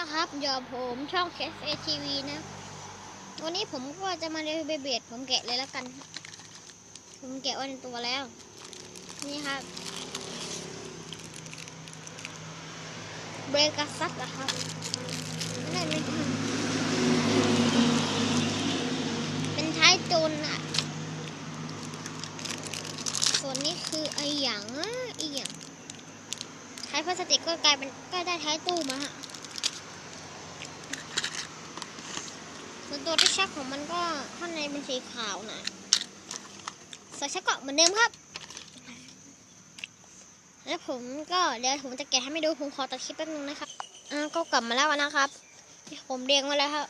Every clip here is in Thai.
นะครับเดี๋ยวผมช่องเคสเอทีวีนะ วันนี้ผมก็จะมาเรีวิวเบเบดผมแกะเลยแล้วกัน ผมแกะว้ในตัวแล้ว นี่ครับเบรกัสซัตนะครับนั่นไม่ทันเป็นท้ายโจรอะส่วนนี้คือไอหยังอะไอหยังท้ายพลาสติกก็กลายเป็นก็ได้ท้ายตู้มาฮะ ส่วน ตัวที่ชักของมันก็ข้างในเป็นสีขาวนะใส่ชักเกาะเหมือนเดิมครับ แล้วผมก็เดี๋ยวผมจะแกะให้ไม่ดูผมขอตัดคลิปแป๊บนึงนะครับอ่าก็กลับมาแล้วนะครับที่ผมเรียงมาแล้วครับ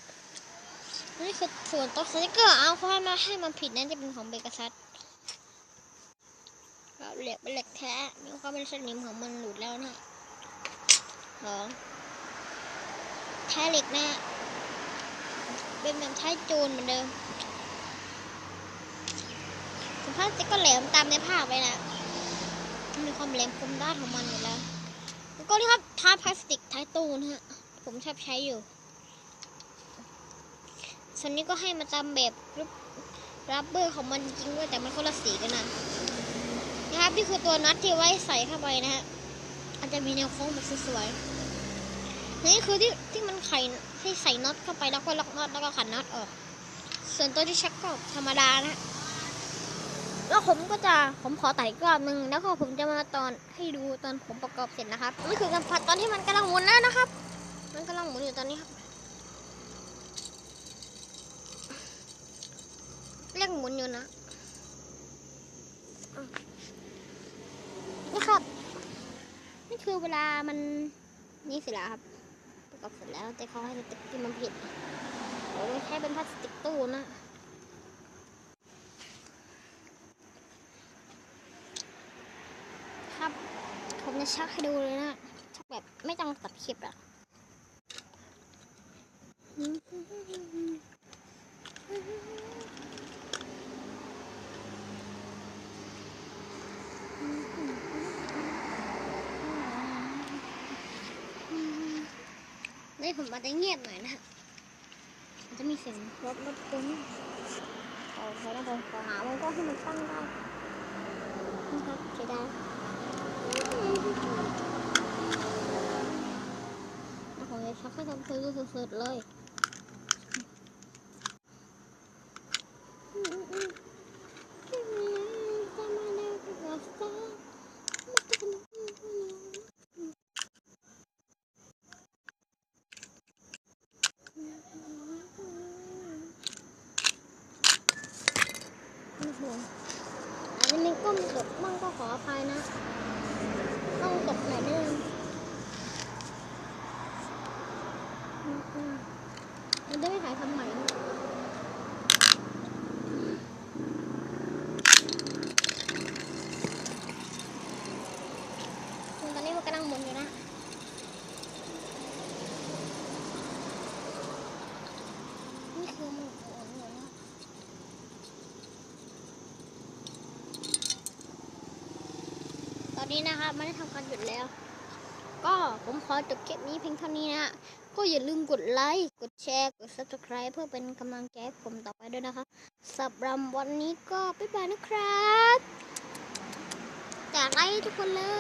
นี่คือส่วนตัวสติกเกอร์เอาเขาให้มาให้มันผิดนั่นจะเป็นของเบกัสัสครับเหล็กเป็นเหล็กแท้มีความเป็นสนิมของมันหลุดแล้วนะสองแท้เหล็กนะ เป็นแบบใช้โจรเหมือนเดิมสภาพสติกก็แหลมตามในภาพไปนะมีความแหลมคมด้านของมันอยู่แล้ว แล้วก็นี่ครับท้ายพลาสติกท้ายตูนฮะ ผมชอบใช้อยู่ ส่วนนี้ก็ให้มาตามแบบรับเบอร์ของมันจริงด้วยแต่มันคนละสีกันนะนะครับนี่คือตัวน็อตที่ไว้ใส่เข้าไปนะฮะอาจจะมีแนวโค้งแบบสวยๆนี่คือที่ที่มันไข่ ที่ใส่น็อตเข้าไปแล้วก็ล็อกน็อตแล้วก็ขันน็อตออก ส่วนตัวที่ชักก็ธรรมดานะแล้วผมก็จะผมขอไต่กรอบหนึ่งแล้วก็ผมจะมาตอนให้ดูตอนผมประกอบเสร็จนะครับนี่คือการผัดตอนที่มันกำลังหมุนแล้วนะครับ มันกำลังหมุนอยู่ตอนนี้ครับเร่งหมุนอยู่นะนี่ครับ นี่คือเวลามันนี่สร็จแล้วครับ กอบเสร็จแล้ว แต่เขาให้สติ๊กที่มันผิดเราไม่ใช้เป็นพลาสติกตู้นะครับผมจะชักให้ดูเลยนะ ชักแบบไม่ต้องตัดคลิปอะ นี่ผมมาได้เงียบหน่อยนะมันจะมีเสียงรถรถตุ้นขอใช้แล้วผมขอหามันก็ให้มันตั้งได้นะครับใช้ได้แล้วผมจะชักให้ทำเพลงสุดๆเลย อันนี้ก้มตกมั่งก็ขออภัยนะ ต้องตกหน่อยนึงมันจะไม่ถ่ายทำใหม่นะตอนนี้มันกำลังหมุนอยู่นะนี่คือมันหมุนอยู่นะต อนนี้นะคะไม่ได้ทำการหยุดแล้ว ก็ผมขอจบคลิปนี้เพียงเท่านี้นะ ก็อย่าลืมกดไลค์ กดแชร์ กด subscribe เพื่อเป็นกำลังใจผมต่อไปด้วยนะคะสำหรับวันนี้ก็บ๊ายบายนะครับ จากไลค์ทุกคนเลย